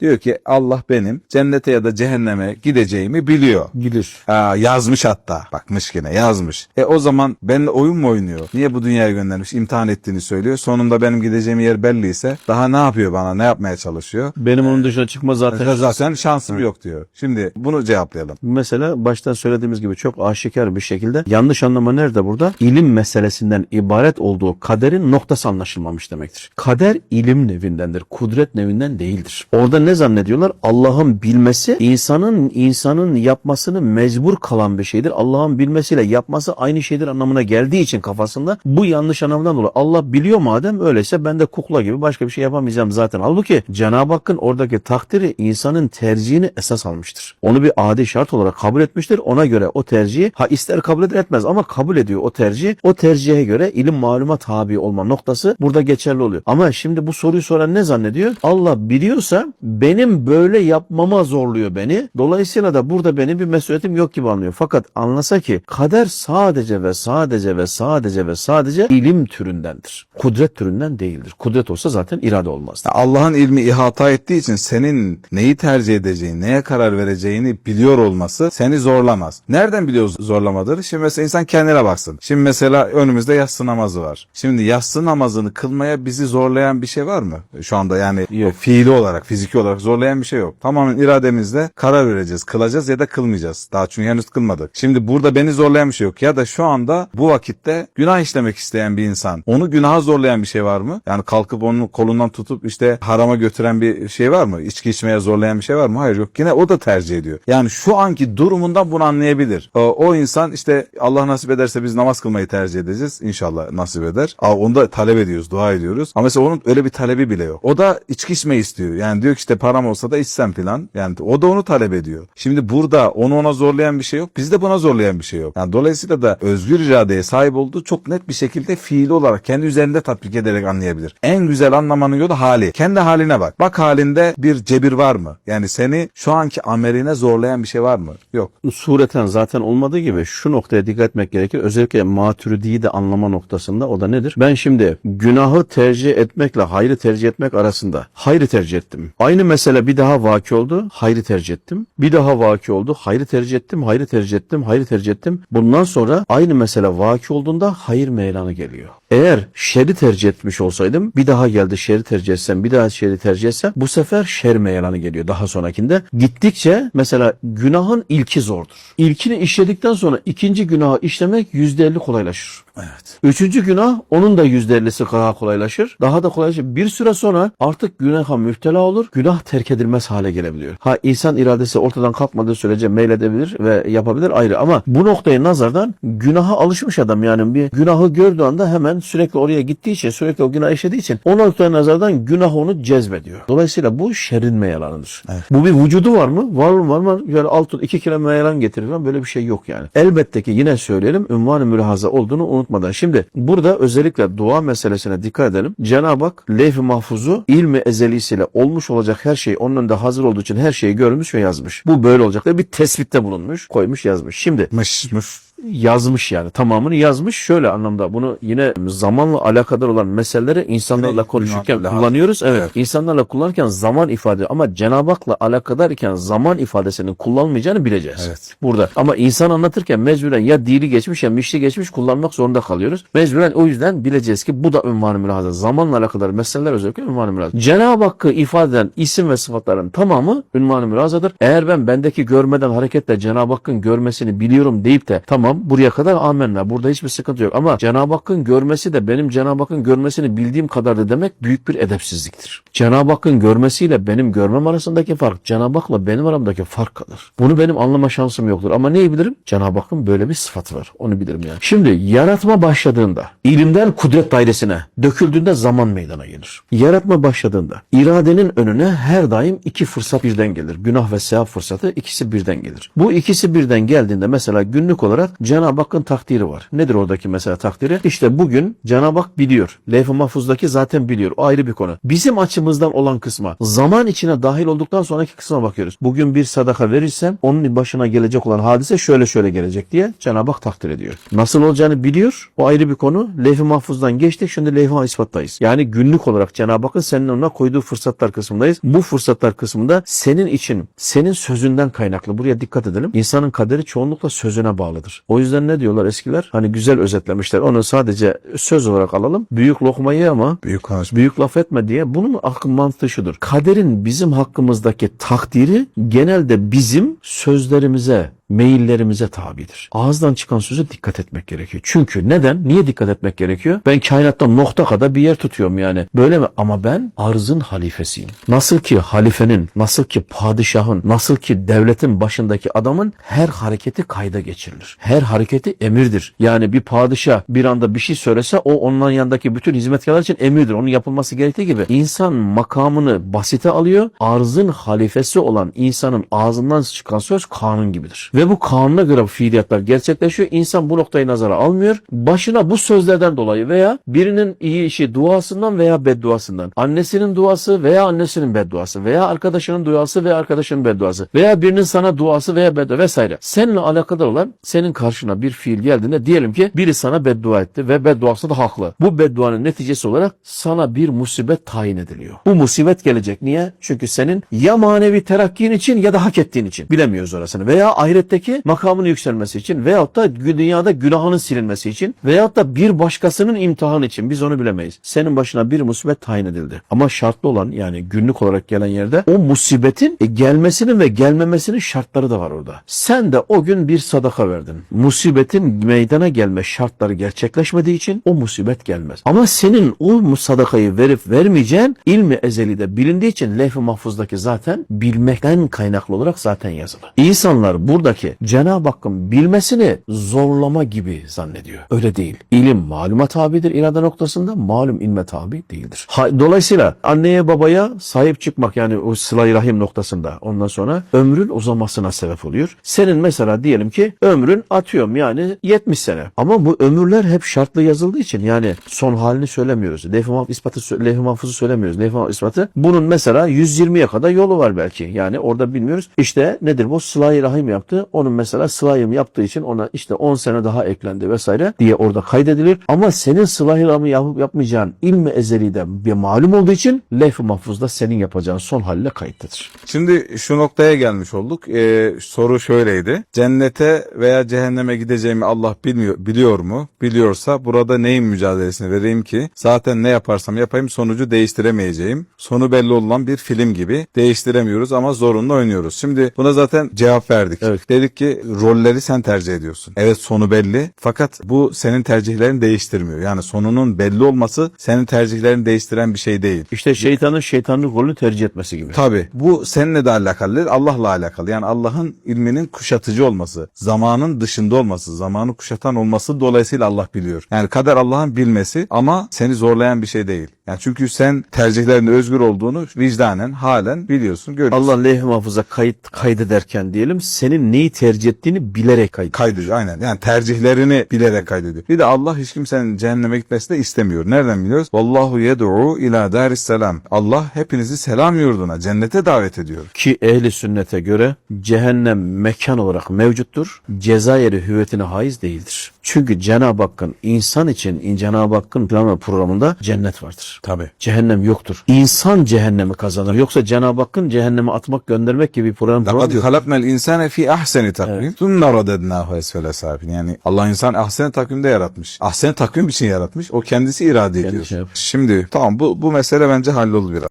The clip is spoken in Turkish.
Diyor ki Allah benim cennete ya da cehenneme gideceğimi biliyor. Bilir. Ha, yazmış hatta. Bakmış yine yazmış. E o zaman benimle oyun mu oynuyor? Niye bu dünyaya göndermiş? İmtihan ettiğini söylüyor. Sonunda benim gideceğim yer belliyse daha ne yapıyor bana? Ne yapmaya çalışıyor? Benim onun dışına çıkma zaten. Zaten şansım yok diyor. Şimdi bunu cevaplayalım. Mesela baştan söylediğimiz gibi çok aşikar bir şekilde yanlış anlama nerede burada? İlim meselesinden ibaret olduğu kaderin noktası anlaşılmamış demektir. Kader ilim nevindendir, kudret nevinden değildir. Orada ne zannediyorlar? Allah'ın bilmesi insanın insanın yapmasını mecbur kalan bir şeydir. Allah'ın bilmesiyle yapması aynı şeydir anlamına geldiği için kafasında bu yanlış anlamdan dolayı Allah biliyor madem öyleyse ben de kukla gibi başka bir şey yapamayacağım zaten. Halbuki Cenab-ı Hakk'ın oradaki takdiri insanın tercihini esas almıştır. Onu bir adi şart olarak kabul etmiştir. Ona göre o tercihi ha ister kabul eder etmez ama kabul ediyor o tercihi. O tercihe göre ilim maluma tabi olma noktası burada geçerli oluyor. Ama şimdi bu soruyu soran ne zannediyor? Allah biliyorsa benim böyle yapmama zorluyor beni. Dolayısıyla da burada benim bir mesuliyetim yok gibi anlıyor. Fakat anlasa ki kader sadece ve sadece ve sadece ve sadece ilim türündendir. Kudret türünden değildir. Kudret olsa zaten irade olmazdı. Allah'ın ilmi ihata ettiği için senin neyi tercih edeceğini, neye karar vereceğini biliyor olması seni zorlamaz. Nereden biliyoruz zorlamadır? Şimdi mesela insan kendine baksın. Şimdi mesela önümüzde yatsı namazı var. Şimdi yatsı namazını kılmaya bizi zorlayan bir şey var mı? Şu anda yani Yok. fiili olarak, fiziki olarak zorlayan bir şey yok. Tamamen irademizle karar vereceğiz. Kılacağız ya da kılmayacağız. Daha çünkü henüz kılmadık. Şimdi burada beni zorlayan bir şey yok. Ya da şu anda bu vakitte günah işlemek isteyen bir insan. Onu günaha zorlayan bir şey var mı? Yani kalkıp onun kolundan tutup işte harama götüren bir şey var mı? İçki içmeye zorlayan bir şey var mı? Hayır yok. Yine o da tercih ediyor. Yani şu anki durumundan bunu anlayabilir. O, o insan işte Allah nasip ederse biz namaz kılmayı tercih edeceğiz. İnşallah nasip eder. Onu da talep ediyoruz, dua ediyoruz. Ama mesela onun öyle bir talebi bile yok. O da içki içmeyi istiyor. Yani diyor ki işte param olsa da içsem filan. Yani o da onu talep ediyor. Şimdi burada onu ona zorlayan bir şey yok. Bizde buna zorlayan bir şey yok. Yani dolayısıyla da özgür iradeye sahip olduğu çok net bir şekilde fiili olarak kendi üzerinde tatbik ederek anlayabilir. En güzel anlamanın yolu hali. Kendi haline bak. Bak halinde bir cebir var mı? Yani seni şu anki ameline zorlayan bir şey var mı? Yok. sureten zaten olmadığı gibi şu noktaya dikkat etmek gerekir. Özellikle maturidiyi de anlama noktasında o da nedir? Ben şimdi günahı tercih etmekle hayrı tercih etmek arasında hayrı tercih ettim. Aynı mesele bir daha vaki oldu. Hayrı tercih ettim. Bir daha vaki oldu. Hayrı tercih ettim. Hayrı tercih ettim. Hayrı tercih ettim. Bundan sonra aynı mesele vaki olduğunda hayır meylanı geliyor. Eğer şerri tercih etmiş olsaydım bir daha geldi şerri tercih etsem bir daha şerri tercih etsem bu sefer şer meyelanı geliyor daha sonrakinde. Gittikçe mesela günahın ilki zordur. İlkini işledikten sonra ikinci günahı işlemek yüzde elli kolaylaşır. Evet. Üçüncü günah onun da yüzde ellisi daha kolaylaşır. Daha da kolaylaşır. Bir süre sonra artık günaha müptela olur. Günah terk edilmez hale gelebiliyor. Ha insan iradesi ortadan kalkmadığı sürece meyledebilir ve yapabilir ayrı ama bu noktayı nazardan günaha alışmış adam yani bir günahı gördüğü anda hemen sürekli oraya gittiği için sürekli o günah işlediği için o noktaya nazardan günah onu cezbediyor. Dolayısıyla bu şerrin meyelanıdır. Bu bir vücudu var mı? Var mı? Var mı? Yani altın iki kere meyelan getirir falan böyle bir şey yok yani. Elbette ki yine söyleyelim ünvan-ı mülahaza olduğunu unutmadan. Şimdi burada özellikle dua meselesine dikkat edelim. Cenab-ı Hak levh-i mahfuzu ilmi ezelisiyle olmuş olacak her şey onun önünde hazır olduğu için her şeyi görmüş ve yazmış. Bu böyle olacak diye bir tespitte bulunmuş, koymuş, yazmış. Şimdi Mış mış. Yazmış yani tamamını yazmış. Şöyle anlamda bunu yine zamanla alakadar olan meseleleri insanlarla konuşurken kullanıyoruz. evet. Evet. insanlarla kullanırken zaman ifade ama Cenab-ı Hak'la alakadar iken zaman ifadesinin kullanmayacağını bileceğiz. Evet. burada. Ama insan anlatırken mecburen ya dili geçmiş ya mişli geçmiş kullanmak zorunda kalıyoruz. Mecburen o yüzden bileceğiz ki bu da ünvan-ı mülahaza zamanla alakadar meseleler özellikle ünvan-ı mülahaza Cenab-ı Hakk'ı ifade eden isim ve sıfatların tamamı ünvan-ı mülahazadır eğer ben bendeki görmeden hareketle Cenab-ı Hakk'ın görmesini biliyorum deyip de tamam buraya kadar amenna burada hiçbir sıkıntı yok ama Cenab-ı Hakk'ın görmesi de benim Cenab-ı Hakk'ın görmesini bildiğim kadardı demek büyük bir edepsizliktir. Cenab-ı Hakk'ın görmesiyle benim görmem arasındaki fark Cenab-ı Hak'la benim aramdaki fark kadar. Bunu benim anlama şansım yoktur ama neyi bilirim? Cenab-ı Hakk'ın böyle bir sıfatı var. Onu bilirim yani. Şimdi yaratma başladığında ilimden kudret dairesine döküldüğünde zaman meydana gelir. Yaratma başladığında iradenin önüne her daim iki fırsat birden gelir. Günah ve sevap fırsatı ikisi birden gelir. Bu ikisi birden geldiğinde mesela günlük olarak Cenab-ı Hakk'ın takdiri var. Nedir oradaki mesela takdiri? İşte bugün Cenab-ı Hak biliyor. Levh-i Mahfuz'daki zaten biliyor. O ayrı bir konu. Bizim açımızdan olan kısma zaman içine dahil olduktan sonraki kısma bakıyoruz. Bugün bir sadaka verirsem onun başına gelecek olan hadise şöyle şöyle gelecek diye Cenab-ı Hak takdir ediyor. Nasıl olacağını biliyor. O ayrı bir konu. Levh-i Mahfuz'dan geçtik. Şimdi Levh-i ispattayız. Yani günlük olarak Cenab-ı Hakk'ın senin önüne koyduğu fırsatlar kısmındayız. Bu fırsatlar kısmında senin için, senin sözünden kaynaklı. Buraya dikkat edelim. İnsanın kaderi çoğunlukla sözüne bağlıdır. O yüzden ne diyorlar eskiler? Hani güzel özetlemişler. Onu sadece söz olarak alalım. Büyük lokmayı ama Büyük büyük laf etme diye bunun akıl mantığı şudur. Kaderin bizim hakkımızdaki takdiri genelde bizim sözlerimize, meyillerimize tabidir. Ağızdan çıkan söze dikkat etmek gerekiyor. Çünkü neden? Niye dikkat etmek gerekiyor? Ben kainatta nokta kadar bir yer tutuyorum yani. Böyle mi? Ama ben arzın halifesiyim. Nasıl ki halifenin, nasıl ki padişahın, nasıl ki devletin başındaki adamın her hareketi kayda geçirilir. Her hareketi emirdir. Yani bir padişah bir anda bir şey söylese o onun yanındaki bütün hizmetkarlar için emirdir. Onun yapılması gerektiği gibi. İnsan makamını basite alıyor. Arzın halifesi olan insanın ağzından çıkan söz kanun gibidir. Ve bu kanuna göre fiiliyatlar gerçekleşiyor. İnsan bu noktayı nazara almıyor. Başına bu sözlerden dolayı veya birinin iyi işi duasından veya bedduasından, annesinin duası veya annesinin bedduası veya arkadaşının duası veya arkadaşının bedduası veya birinin sana duası veya beddua vesaire. Seninle alakadar olan senin karşına bir fiil geldiğinde diyelim ki biri sana beddua etti ve bedduası da haklı. Bu bedduanın neticesi olarak sana bir musibet tayin ediliyor. Bu musibet gelecek. Niye? Çünkü senin ya manevi terakkin için ya da hak ettiğin için. Bilemiyoruz orasını. Veya ahiretteki makamının yükselmesi için veyahut da dünyada günahının silinmesi için veyahut da bir başkasının imtihanı için biz onu bilemeyiz. Senin başına bir musibet tayin edildi. Ama şartlı olan yani günlük olarak gelen yerde o musibetin e, gelmesinin ve gelmemesinin şartları da var orada. Sen de o gün bir sadaka verdin. Musibetin meydana gelme şartları gerçekleşmediği için o musibet gelmez. Ama senin o sadakayı verip vermeyeceğin ilmi ezelide bilindiği için levh-i mahfuzdaki zaten bilmekten kaynaklı olarak zaten yazılı. İnsanlar buradaki Cenab-ı Hakk'ın bilmesini zorlama gibi zannediyor. Öyle değil. İlim maluma tabidir irade noktasında, malum ilme tabi değildir. Dolayısıyla anneye babaya sahip çıkmak yani o sıla rahim noktasında ondan sonra ömrün uzamasına sebep oluyor. Senin mesela diyelim ki ömrün atıyorum yani 70 sene. Ama bu ömürler hep şartlı yazıldığı için yani son halini söylemiyoruz. Mahfuz ispatı, levh-i mahfuzu söylemiyoruz. Mahfuz ispatı bunun mesela 120'ye kadar yolu var belki. Yani orada bilmiyoruz. İşte nedir bu? Sıla-i rahim yaptı. Onun mesela sıla-i yaptığı için ona işte 10 sene daha eklendi vesaire diye orada kaydedilir. Ama senin sıla-i rahimi yapıp yapmayacağın ilmi ezelide bir malum olduğu için levh-i mahfuzda senin yapacağın son halle kayıtlıdır. Şimdi şu noktaya gelmiş olduk. Ee, soru şöyleydi. Cennete veya cehenneme gideceğimi Allah bilmiyor, biliyor mu? Biliyorsa burada neyin mücadelesini vereyim ki? Zaten ne yaparsam yapayım sonucu değiştiremeyeceğim. Sonu belli olan bir film gibi değiştiremiyoruz ama zorunlu oynuyoruz. Şimdi buna zaten cevap verdik. Evet. Dedik ki rolleri sen tercih ediyorsun. Evet sonu belli fakat bu senin tercihlerini değiştirmiyor. Yani sonunun belli olması senin tercihlerini değiştiren bir şey değil. İşte şeytanın şeytanlık rolünü tercih etmesi gibi. Tabi bu seninle de alakalı değil, Allah'la alakalı. Yani Allah'ın ilminin kuşatıcı olması, zamanın dışında olması, zamanı kuşatan olması dolayısıyla Allah biliyor. Yani kader Allah'ın bilmesi ama seni zorlayan bir şey değil. Yani çünkü sen tercihlerinde özgür olduğunu vicdanen, halen biliyorsun, görüyorsun. Allah levh-i mahfuza kayıt kaydederken diyelim senin neyi tercih ettiğini bilerek kaydet. kaydediyor aynen. Yani tercihlerini bilerek kaydediyor. Bir de Allah hiç kimsenin cehenneme gitmesini de istemiyor. Nereden biliyoruz? Vallahu yed'u ila daris selam. Allah hepinizi selam yurduna, cennete davet ediyor. Ki ehli sünnete göre cehennem mekan olarak mevcuttur. Ceza yeri hüviyetine haiz değildir. Çünkü Cenab-ı Hakk'ın insan için Cenab-ı Hakk'ın plan ve programında cennet vardır. Tabi. Cehennem yoktur. İnsan cehennemi kazanır. Yoksa Cenab-ı Hakk'ın cehenneme atmak göndermek gibi bir program Laqad halaknal insane fi ahseni takvim. Thumma radadnahu esfele safin. Yani Allah insan ahseni takvimde yaratmış. Ahseni takvim için şey yaratmış. O kendisi irade ediyor. Şimdi tamam bu bu mesele bence halloldu biraz.